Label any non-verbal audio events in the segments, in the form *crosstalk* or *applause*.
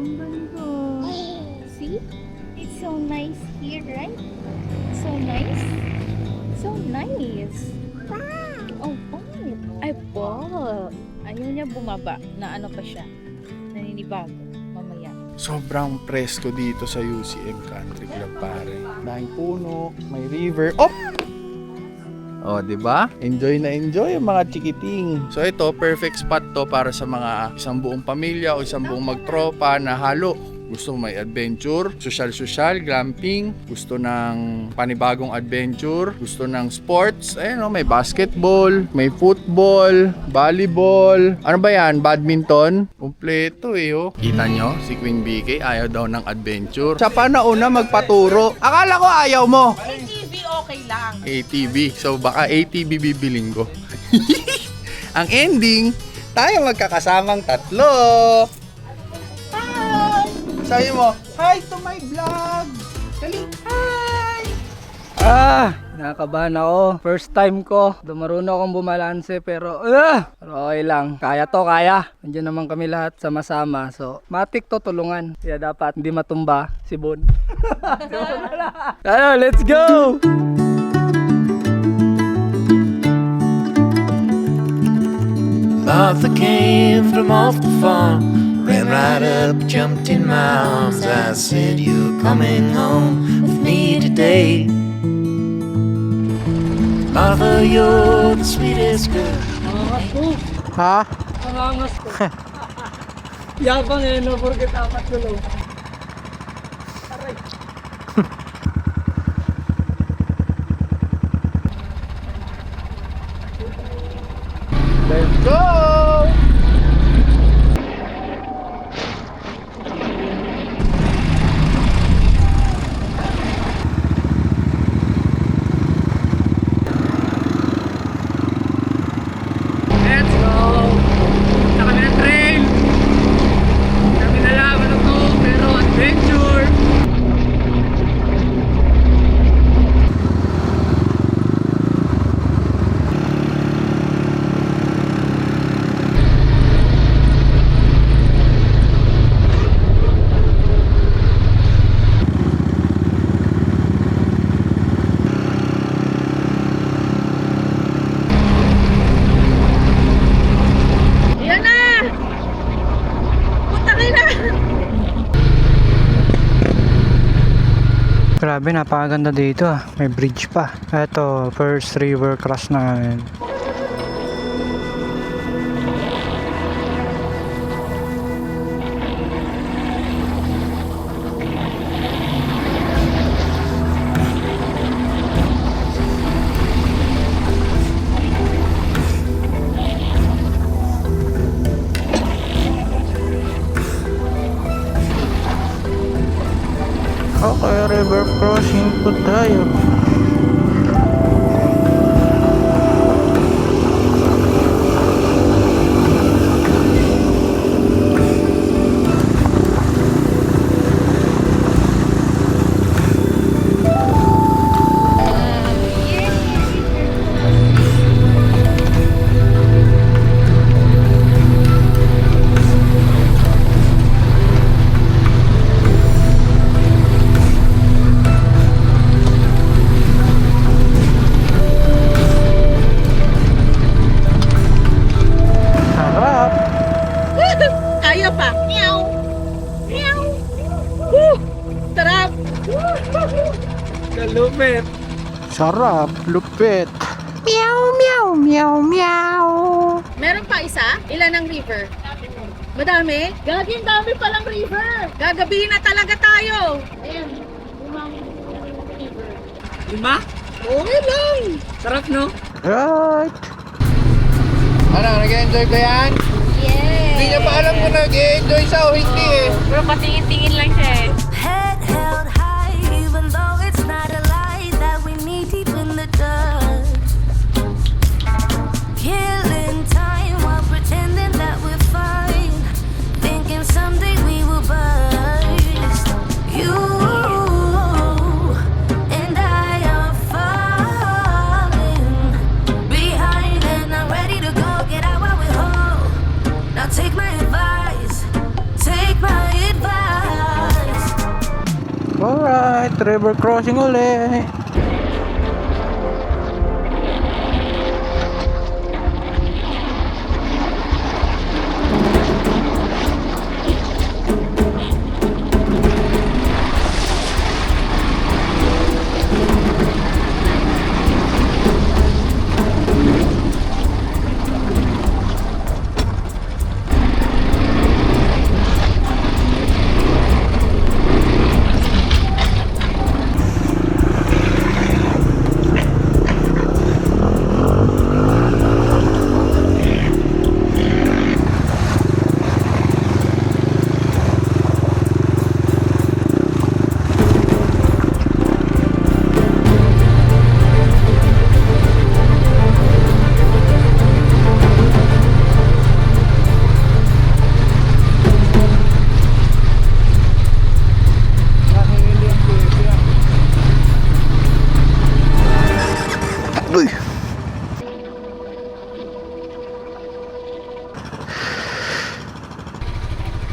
Ang ganda. See? It's so nice here, right? So nice. So nice. Oh, oh. Ay, po. Ayaw niya bumaba na ano pa siya. Naninibago. Mamaya. Sobrang presko dito sa UCM Country Club pare. Dahing puno, may river. Oh! Oh, 'di ba? Enjoy na enjoy ang mga chikiting. So ito, perfect spot to para sa mga isang buong pamilya o isang buong magtropa na halo. Gusto may adventure, social-social, glamping, gusto ng panibagong adventure, gusto ng sports, ayun oh, may basketball, may football, volleyball, ano ba yan, badminton, kumpleto eh oh. Kita nyo, si Queen BK ayaw daw ng adventure. Siya pa na una magpaturo. Akala ko ayaw mo. ATV okay lang. ATV. So baka ATV bibiling ko. *laughs* Ang ending, tayo magkakasamang tatlo. Hi! Sabi mo, hi to my vlog. Dali, hi! Ah, nakakabahan ako. First time ko. Dumarunong akong bumalanse pero ah, pero okay lang. Kaya to, kaya. Nandiyan naman kami lahat sama-sama. So, matik to tulungan. Kaya dapat hindi matumba si Bon. *laughs* ano, let's go! Martha came from off the farm, ran right up, jumped in my arms. I said, You're coming home with me today. Martha, you're the sweetest girl. Angas ko. Ha? Ang angas ko. Yabang eh, no? Porket apat tulong. Let's go! Let's go! Sa kami ng trail! Kami na lang, ano to, pero adventure! Yan na! Putangin na! Grabe, napakaganda dito ah. May bridge pa. Ito, first river cross na ngayon. Sarap! Lupit! Meron pa isa? Ilan ang river? Madami? Gagi, ang dami palang river! Gagabihin na talaga tayo! Ayan, limang river. Lima? Okay lang! Sarap no? Right! Ano, nag-enjoy ka yan? Yeah! Hindi niya pa alam kung nag-enjoy siya o hindi eh. Pero patingin-tingin lang siya eh. River crossing uli.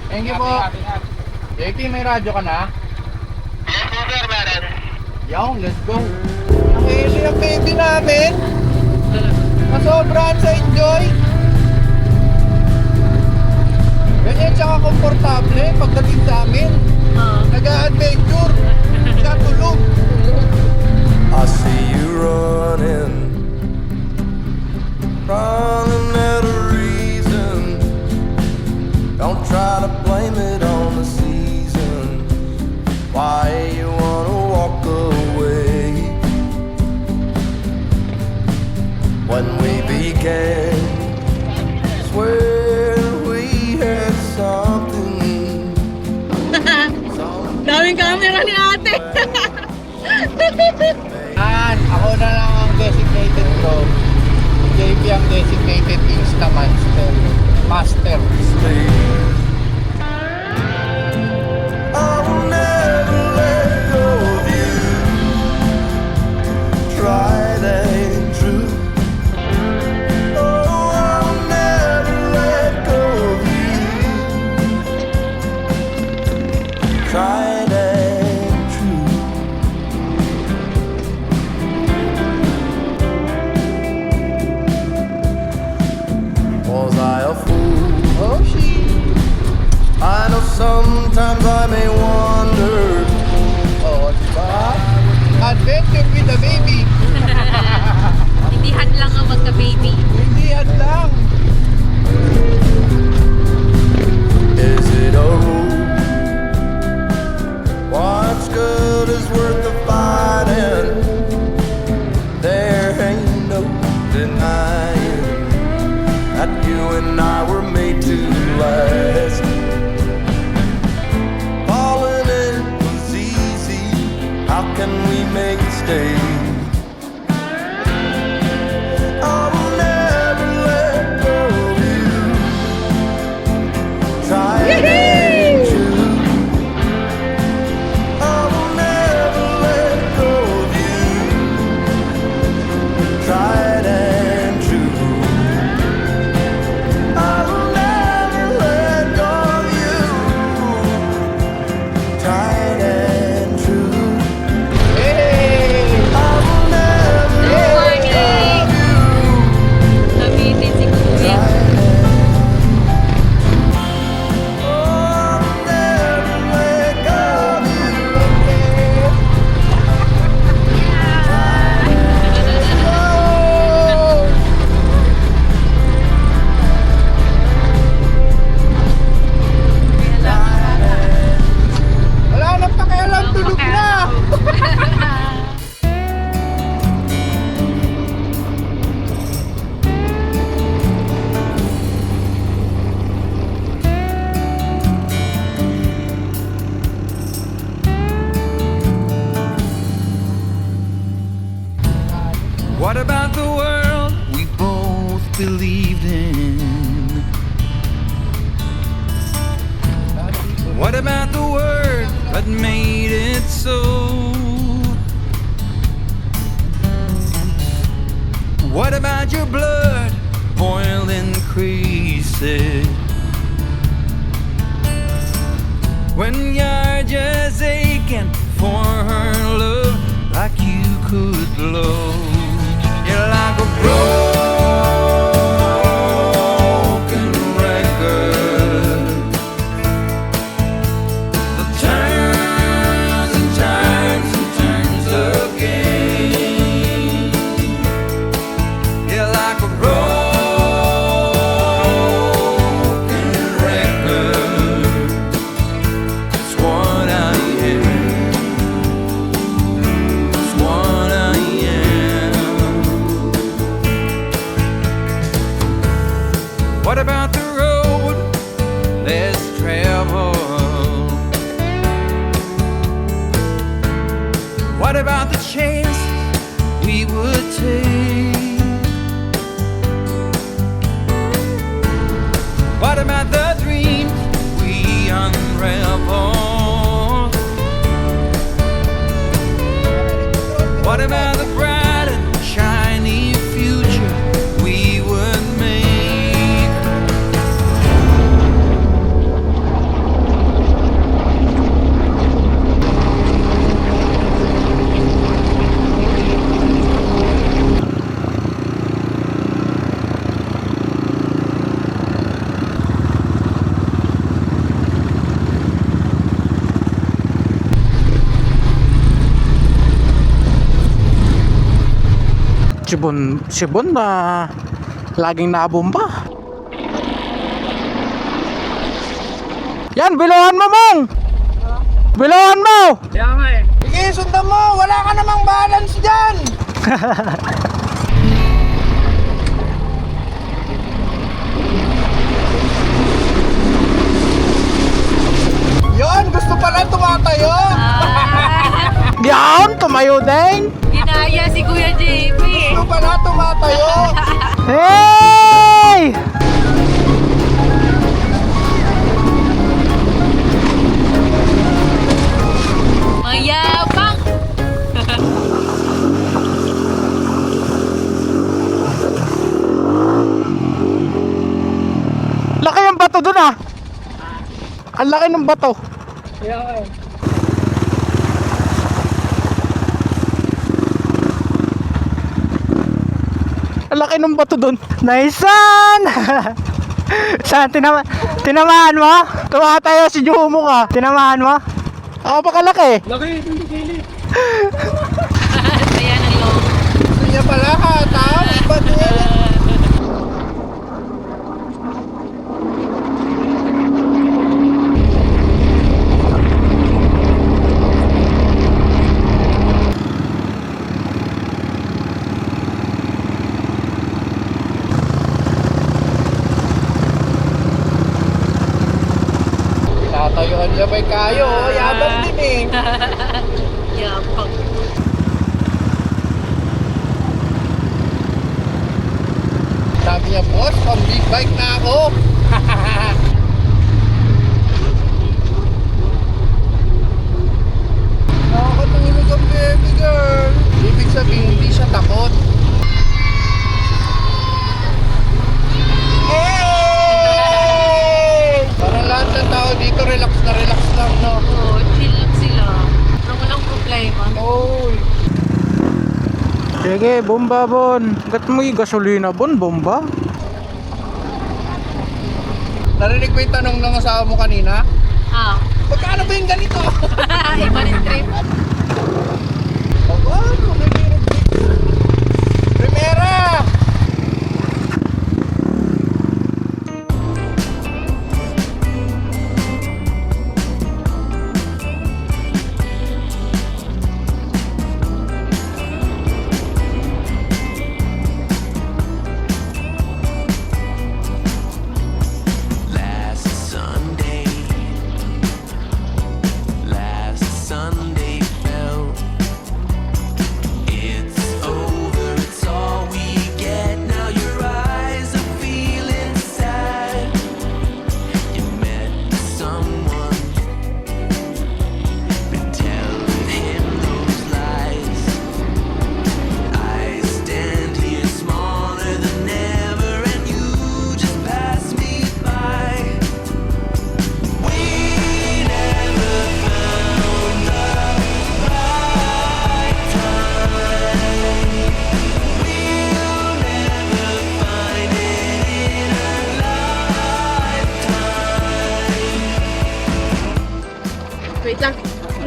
Thank you po. JP, may radyo ka na? Yung, let's go. Ang hili ang baby namin. Nasobrahan sa enjoy. Ganyan siya ka-komportable pagdating sa amin. Nag-a-adventure. Siya tulog. I see you running, running of reason. Don't try to blame it on the season. Why you wanna walk away? When we began, swear we had something. *laughs* Daming camera ni ate. *laughs* An, ako na lang ang designated ko. JP ang designated Insta Master. Isso daí. What about your blood boiled in creases? When you're just aching for her love like you could love. You're like a broken the chances we would take? What about the dreams we unravel? What about Sibon, sibon na laging nabomba. Yan, biluhan mo mong! Biluhan mo! Kaya nga eh. Sige, sundan mo! Wala ka namang balance dyan! *laughs* Yon, gusto pala tumatayo! Yan, tumayo din! Ginaya si Kuya JP. Gusto pala tumatayo! *laughs* Hey! Mayabang! Laki ng bato dun ah! Ang laki ng bato! Kaya Ang laki ng bato dun. Nice one! *laughs* Saan? Tinama tinamaan mo? Tumatayo si Jumo ka. Tinamaan mo? Ako pa kalaki. Laki, hindi gilid. *laughs* Kaya ng loob. Gusto niya pala hataw. Ba't Tinatayuan niya may kayo. oh. Yabang din eh. *laughs* Yabang. Sabi niya, boss, pang big bike na ako. *laughs* Nakakatulog ang baby girl. Ibig sabihin, hindi siya takot. Hey! Para lahat ng tao dito, relax na relax lang, no? Oo, chill lang sila. Parang walang problema. Oy! Sige, bomba bon. Gat mo yung gasolina bon, bomba. Narinig ko yung tanong ng asawa mo kanina? Ah, Magkano ba yung ganito? *laughs* iba rin trip.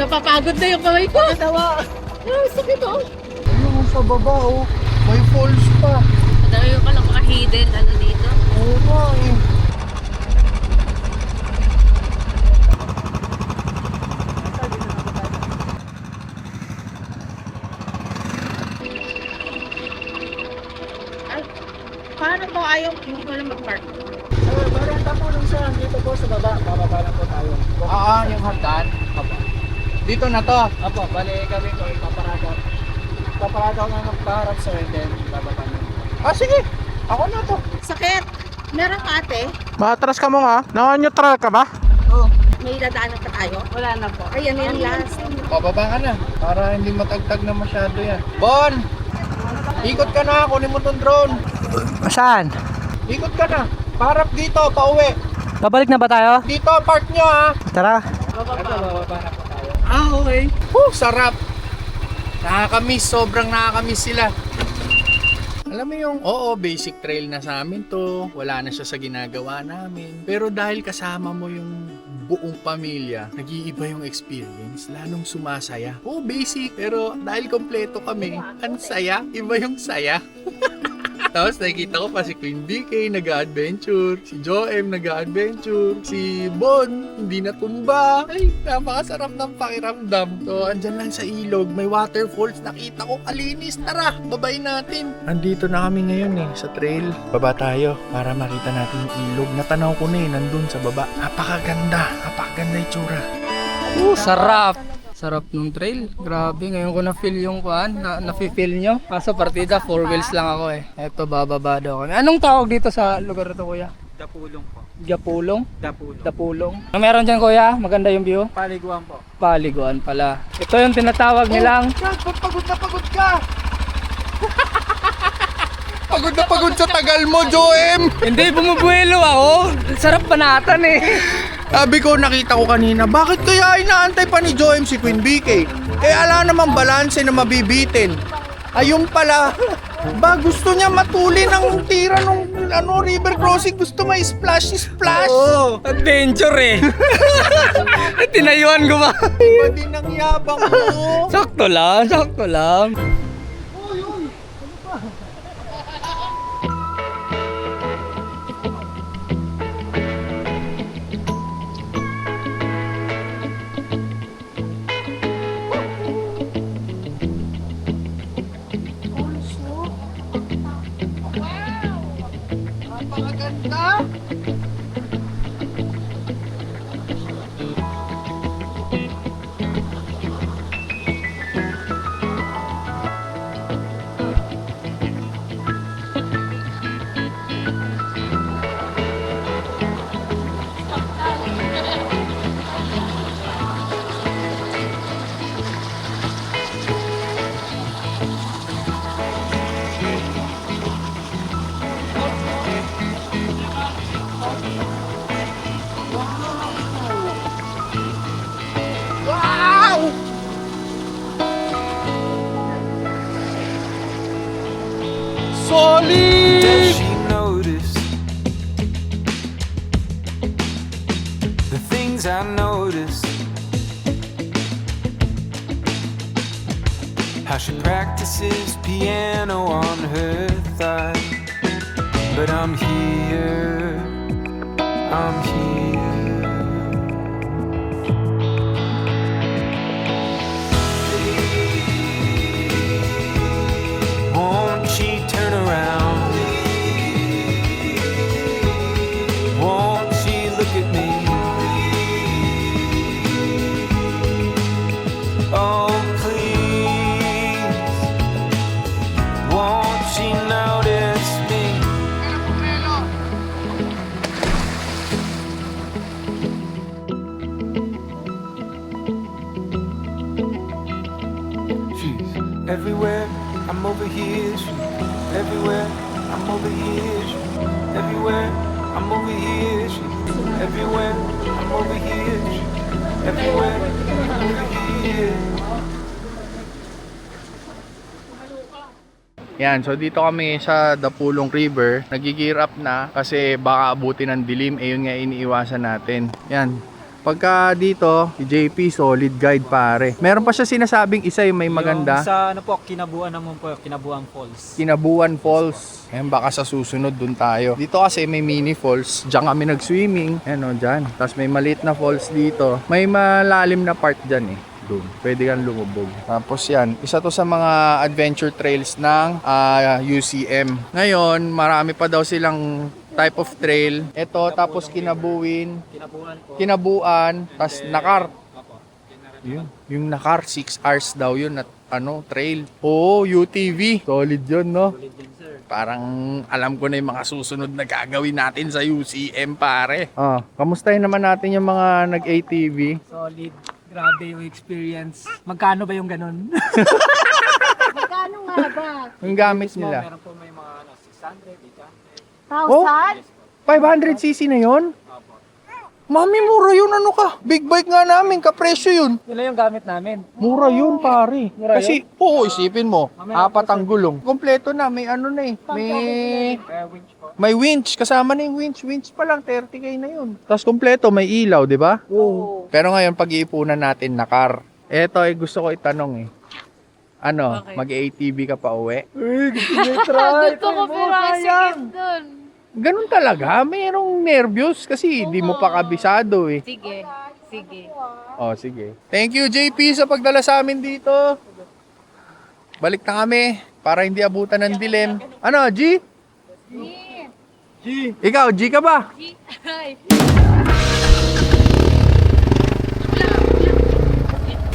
Napapagod na yung kamay ko. Tawa. Ah, sakit oh. Ayun, sa baba oh. May falls pa. Madami yung palang mga hidden ano dito. Oo nga eh. Paano mo ayaw hindi ko lang mag-park? Uh, meron tapulong sa dito po sa baba. Bababa lang po tayo. Oo, yung hagdan. Dito na to. Apo, bali kami ko ipaparada. Ipaparada ko na nagpaharap sa and then bababa na. Ah, sige. Ako na to. Sakit. Meron ka ate? Maatras ka mo nga. Naka-neutral ka ba? May dadaanan pa tayo? Wala na po. Ayan na yung last. Pababa ka na. Para hindi matagtag na masyado yan. Bon! Ikot ka na. Kunin mo tong drone. Saan? Ikot ka na. Parap dito. Pauwi. Babalik na ba tayo? Dito, park nyo ha. Tara. Ah, okay. Whew, sarap. Nakakamiss, sobrang nakakamiss sila. Alam mo yung, oo, basic trail na sa amin to. Wala na siya sa ginagawa namin. Pero dahil kasama mo yung buong pamilya, nag-iiba yung experience. Lalong sumasaya. Oo, basic. Pero dahil kompleto kami, ang saya. Iba yung saya. *laughs* Tapos nakikita ko pa si Queen BK nag-adventure, si Joem nag-adventure, si Bon hindi natumba. Ay, napakasarap ng pakiramdam. So, andyan lang sa ilog, may waterfalls. Nakita ko, kalinis. Tara, babay natin. Andito na kami ngayon eh, sa trail. Baba tayo para makita natin yung ilog. Natanaw ko na eh, nandun sa baba. Napakaganda, napakaganda itsura. Uh, sarap. Sarap nung trail. Grabe, ngayon ko na-feel yung kuan, na, na-feel nyo. Kaso partida, four wheels lang ako eh. Eto, bababa daw kami. Anong tawag dito sa lugar na to, kuya? Dapulong po. Gapulong? Dapulong. Dapulong. Ano meron dyan, kuya? Maganda yung view? Paliguan po. Paliguan pala. Ito yung tinatawag nilang Dad, ba't pagod na pagod ka? *laughs* pagod na pagod sa tagal mo, Joem! Hindi, bumubuelo ako. Sarap panatan eh. *laughs* Sabi ko, nakita ko kanina, bakit kaya inaantay pa ni Joem si Queen BK? Eh, ala namang balanse na mabibitin. Ayun pala, *laughs* ba gusto niya matuli ng tira ng ano, river crossing. Gusto may splash, splash. Oo, adventure eh. *laughs* Tinayuan ko ba? Iba din ang yabang mo. *laughs* sakto lang, sakto lang. Wow! Over here. Everywhere. I'm over here. Everywhere. I'm over here. Everywhere. I'm over here. Yan, so dito kami sa Dapulong River. Nagigir up na kasi baka abutin ng dilim. Eh nga iniiwasan natin. Yan. Pagka dito, JP, solid guide pare. Meron pa siya sinasabing isa yung may maganda. Yung sa ano po, Kinabuan naman po, Kinabuan Falls. Kinabuan Falls. Ayan, baka sa susunod dun tayo. Dito kasi may mini falls. Diyan kami nag-swimming. Ayan o, dyan. Tapos may maliit na falls dito. May malalim na part dyan eh. Doon. Pwede kang lumubog. Tapos yan, isa to sa mga adventure trails ng ah, UCM. Ngayon, marami pa daw silang type of trail. Ito, tapos kinabuin, Kinabuan po. kinabuan, tapos nakar. Yun. Yung nakar, 6 hours daw yun at ano, trail. Oo, UTV. Solid yun, no? Solid din sir. Parang alam ko na yung mga susunod na gagawin natin sa UCM, pare. Ah, kamustahin naman natin yung mga nag-ATV? Solid. Grabe yung experience. Magkano ba yung ganun? Magkano nga ba? Yung gamit nila. meron po may mga ano, 600, 800. Oh, 500cc na yon? Mami, mura yun. Ano ka? Big bike nga namin. Kapresyo yun. Yun lang yung gamit namin. Mura yun, pare. Mura Kasi, oo, isipin mo. Apat ang gulong. Kompleto na. May ano na eh. May... May winch, kasama na yung winch. Winch pa lang, 30k na yun. Tapos kompleto, may ilaw, di ba? Oo. Pero ngayon, pag-iipunan natin na car. Eto, eh, gusto ko itanong eh. Ano, mag-ATV ka pa uwi? *laughs* Gusto ko pero sige dun. Ganun talaga, mayroong nervyos kasi di mo pa kabisado eh. Sige, sige. Oh, sige. Thank you, JP, sa pagdala sa amin dito. Balik na kami para hindi abutan ng dilim. Ano, G? G. Ikaw, G ka ba? Ay,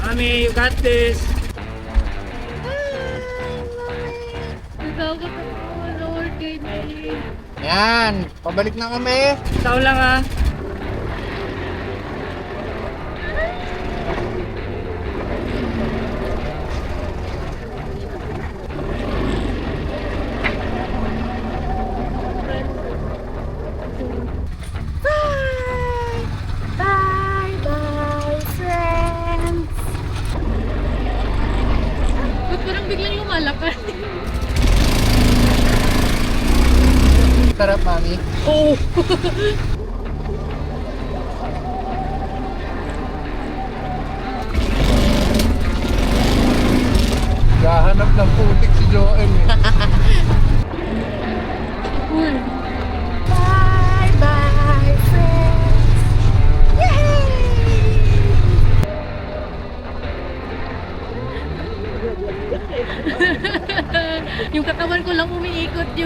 Mami, you got this. Lord, kay me. Yan, pabalik na kami. Ikaw lang ah.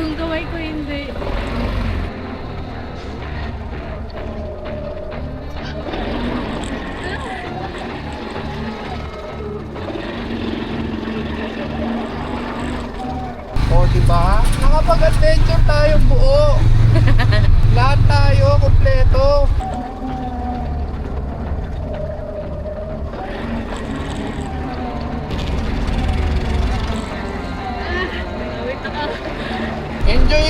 Yung gaway ko hindi. O, di ba? Nakapag-adventure tayong buo. *laughs* Lahat tayo, kompleto.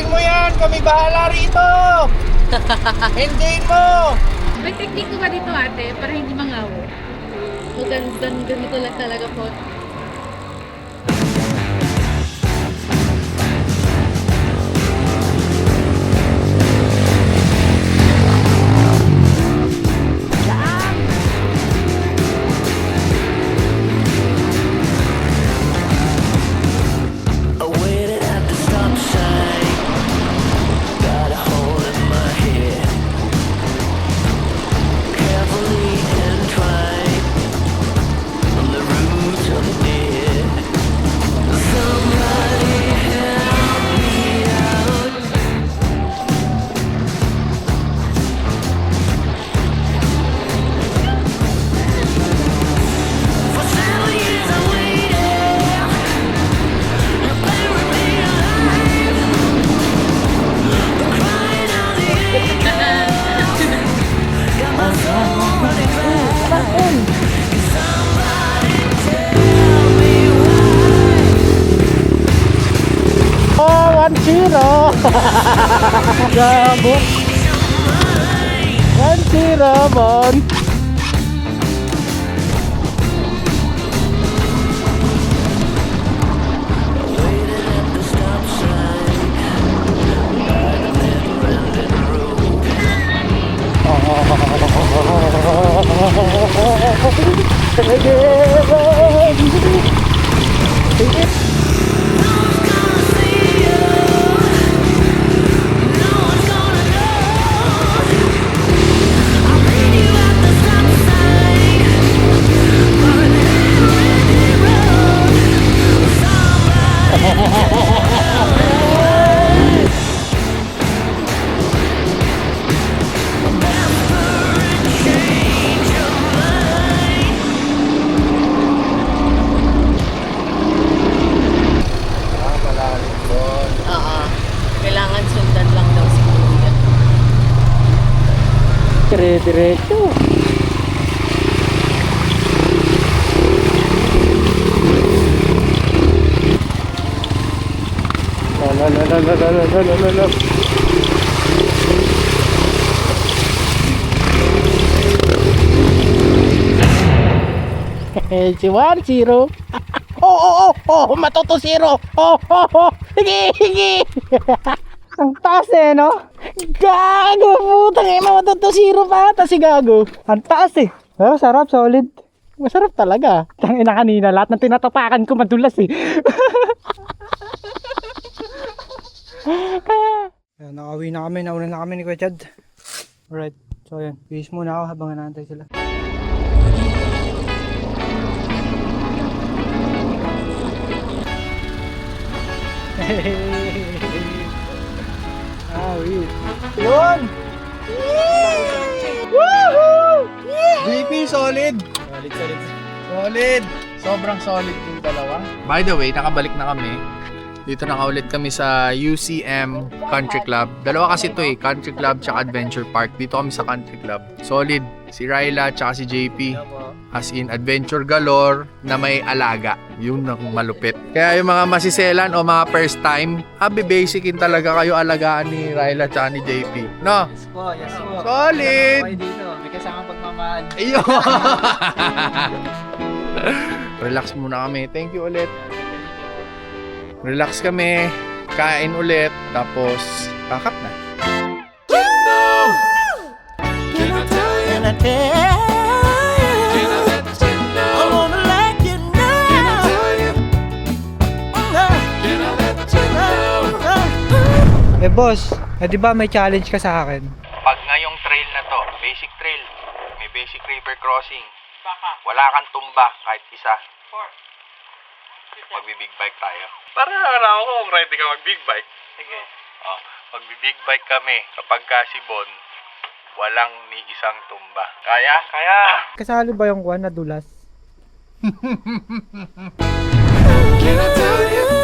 Mo yan! Kami bahala rito! *laughs* Enjoyin mo! May technique ko ba dito ate para hindi mangawo? O gan, gan, ganito lang talaga po. Ramon. Yan *laughs* Dire-diretso. La la la la la la la la la. Eh, si One Zero. Oh, oh, oh, oh, matuto zero. Oh, oh, oh. *laughs* Higi, higi. *laughs* Ang taas eh, no? Gago, putang ina, matuto zero pa ata si Gago. Ang taas eh. Pero sarap, solid. Masarap talaga. Tang ina kanina, lahat ng tinatapakan ko madulas eh. *laughs* Ayan, nakauwi na kami, nauna na kami ni Kuya Chad. Alright, so ayan, bihis muna ako habang naantay sila. ah, *laughs* wait. Yun! Woohoo! JP, solid! Solid, solid. Solid! Sobrang solid yung dalawa. By the way, nakabalik na kami. Dito na ulit kami sa UCM Country Club. Dalawa kasi to eh, Country Club tsaka Adventure Park. Dito kami sa Country Club. Solid. Si Ryla tsaka si JP. As in, adventure galore na may alaga. Yun ang malupit. Kaya yung mga masiselan o mga first time, abi basicin talaga kayo alagaan ni Ryla tsaka ni JP. No? Yes po, yes po. Solid! Okay dito. May kasama pagmamahal. Ayun! *laughs* *laughs* Relax muna kami. Thank you ulit. Relax kami. Kain ulit. Tapos, kakap na. Eh boss, eh di ba may challenge ka sa akin? Pag ngayong trail na to, basic trail, may basic river crossing, wala kang tumba kahit isa. Magbi-big bike tayo. Para na ako kung ready ka mag-big bike. Sige. Oh, magbi-big bike kami. Kapag kasibon, walang ni isang tumba. Kaya? Kaya! Kasali ba yung kwan na dulas? Can I tell you